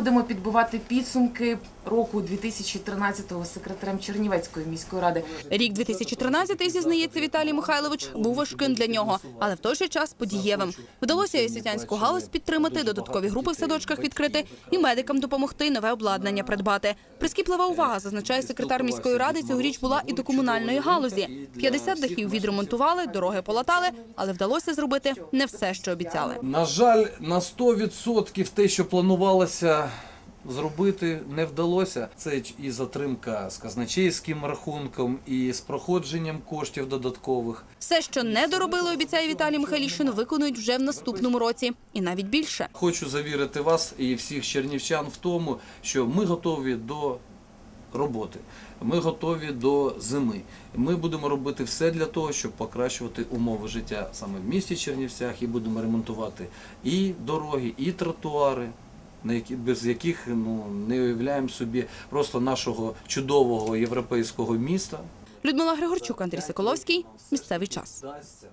будемо підбивати підсумки року 2013-го з секретарем Чернівецької міської ради. Рік 2013, зізнається Віталій Михайлович, був важким для нього, але в той же час подієвим. Вдалося і освітянську галузь підтримати, додаткові групи в садочках відкрити і медикам допомогти нове обладнання придбати. Прискіплива увага, зазначає секретар міської ради, цьогоріч була і до комунальної галузі. 50 дахів відремонтували, дороги полатали, але вдалося зробити не все, що обіцяли. На жаль, на 100% те, що планувалося зробити, не вдалося. Це і затримка з казначейським рахунком, і з проходженням коштів додаткових. Все, що не доробили, обіцяє Віталій Михайлішин, виконують вже в наступному році, і навіть більше. Хочу завірити вас і всіх чернівчан в тому, що ми готові до роботи. Ми готові до зими. Ми будемо робити все для того, щоб покращувати умови життя саме в місті Чернівцях, і будемо ремонтувати і дороги, і тротуари. Без яких ну не уявляємо собі просто нашого чудового європейського міста. Людмила Григорчук, Андрій Соколовський. Місцевий час.